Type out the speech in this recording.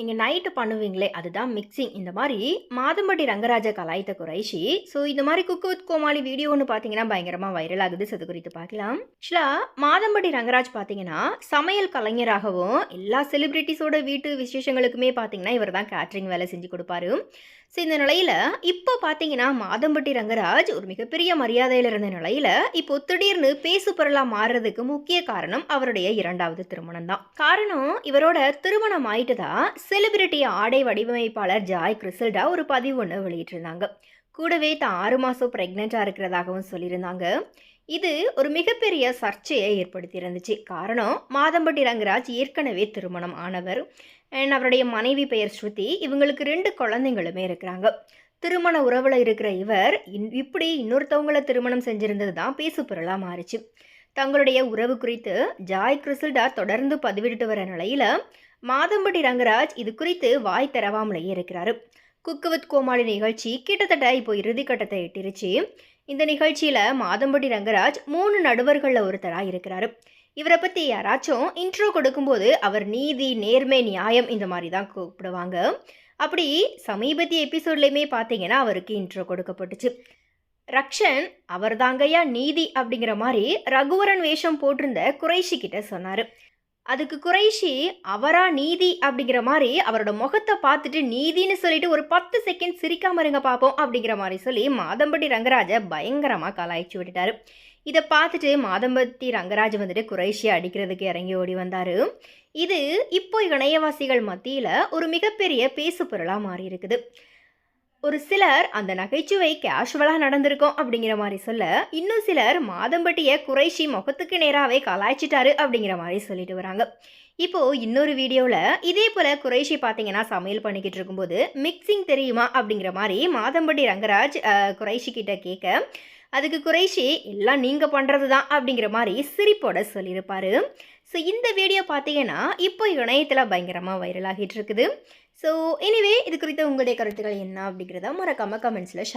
நீங்கள் நைட்டு பண்ணுவீங்களே அதுதான் மிக்சிங் இந்த மாதிரி மாதம்பட்டி ரங்கராஜ கலாய்த்த குறைஷி ஸோ இந்த மாதிரி குக்கு வித் கோமாளி வீடியோ ஒன்று பார்த்தீங்கன்னா பயங்கரமாக வைரல் ஆகுது. அது குறித்து பார்க்கலாம். ஆக்சுவலாக மாதம்பட்டி ரங்கராஜ் பார்த்தீங்கன்னா சமையல் கலைஞராகவும் எல்லா செலிபிரிட்டிஸோட வீட்டு விசேஷங்களுக்குமே பார்த்தீங்கன்னா இவர் தான் கேட்ரிங் வேலை செஞ்சு கொடுப்பாரு. ஸோ இந்த நிலையில் இப்போ பார்த்தீங்கன்னா மாதம்பட்டி ரங்கராஜ் ஒரு மிகப்பெரிய மரியாதையில் இருந்த நிலையில் இப்போ திடீர்னு பேசு பொருளாக மாறுறதுக்கு முக்கிய காரணம் அவருடைய இரண்டாவது திருமணம் தான் காரணம் இவரோட திருமணம் ஆயிட்டு தான் செலிபிரிட்டி ஆடை வடிவமைப்பாளர் ஜாய் கிறிசல்டா ஒரு பதிவு ஒன்று வெளியிட்டிருந்தாங்க. கூடவே தான் ஆறு மாதம் ப்ரெக்னெண்ட்டாக இருக்கிறதாகவும் சொல்லியிருந்தாங்க. இது ஒரு மிகப்பெரிய சர்ச்சையை ஏற்படுத்தி இருந்துச்சு காரணம் மாதம்பட்டி ரங்கராஜ் ஏற்கனவே திருமணம் ஆனவர். அண்ட் அவருடைய மனைவி பெயர் ஸ்ருதி. இவங்களுக்கு ரெண்டு குழந்தைங்களுமே இருக்கிறாங்க. திருமண உறவில் இருக்கிற இவர் இன்- இப்படி இன்னொருத்தவங்களை திருமணம் செஞ்சிருந்தது தான் பேசுப்பொருளாக மாறிச்சு. தங்களுடைய உறவு குறித்து ஜாய் கிறிசல்டா தொடர்ந்து பதிவிட்டு வர நிலையில் மாதம்பட்டி ரங்கராஜ் இது குறித்து வாய் தரவாமலேயே இருக்கிறாரு. குக்கு வித் கோமாளி நிகழ்ச்சி கிட்டத்தட்ட இப்போ இறுதிக்கட்டத்தை எட்டிருச்சு. இந்த நிகழ்ச்சியில் மாதம்பட்டி ரங்கராஜ் மூணு நடுவர்களில் ஒருத்தராக இருக்கிறாரு. இவரை பற்றி யாராச்சும் இன்ட்ரோ கொடுக்கும்போது அவர் நீதி நேர்மை நியாயம் இந்த மாதிரி தான் கூப்பிடுவாங்க. அப்படி சமீபத்திய எபிசோட்லேயுமே பார்த்தீங்கன்னா அவருக்கு இன்ட்ரோ கொடுக்கப்பட்டுச்சு. ரக்ஷன் அவர் தாங்கய்யா நீதி அப்படிங்கிற மாதிரி ரகுவரன் வேஷம் போட்டிருந்த குறைஷி கிட்ட சொன்னார். அதுக்கு குறைஷி அவரா நீதி? அப்படிங்கிற மாதிரி அவரோட முகத்தை பார்த்துட்டு நீதின்னு சொல்லிட்டு ஒரு பத்து செகண்ட் சிரிக்காம இருங்க பார்ப்போம் அப்படிங்கிற மாதிரி சொல்லி மாதம்பட்டி ரங்கராஜை பயங்கரமாக கலாய்ச்சி விட்டுட்டாரு. இதை பார்த்துட்டு மாதம்பட்டி ரங்கராஜ் வந்துட்டு குறைஷியை அடிக்கிறதுக்கு இறங்கி ஓடி வந்தார். இது இப்போ இணையவாசிகள் மத்தியில் ஒரு மிகப்பெரிய பேசு பொருளாக மாறி இருக்குது ஒரு சிலர் அந்த நகைச்சுவை கேஷுவலாக நடந்திருக்கும் அப்படிங்கிற மாதிரி சொல்ல இன்னும் சிலர் மாதம்பட்டியை குறைஷி முகத்துக்கு நேராகவே கலாய்ச்சிட்டாரு அப்படிங்கிற மாதிரி சொல்லிட்டு வராங்க. இப்போ இன்னொரு வீடியோவில் இதே போல் குறைஷி பார்த்தீங்கன்னா சமையல் பண்ணிக்கிட்டு இருக்கும்போது மிக்சிங் தெரியுமா? அப்படிங்கிற மாதிரி மாதம்பட்டி ரங்கராஜ் குறைஷி கிட்ட கேட்க அதுக்கு குறைஷி எல்லாம் நீங்கள் பண்ணுறது தான் அப்படிங்கிற மாதிரி சிரிப்போட சொல்லியிருப்பாரு. ஸோ இந்த வீடியோ பார்த்தீங்கன்னா இப்போ இணையத்தில் பயங்கரமாக வைரல் ஆகிட்டு இருக்குது. ஸோ எனிவே இது குறித்த உங்களுடைய கருத்துக்கள் என்ன அப்படிங்கிறத மறக்காமல் கமெண்ட்ஸில்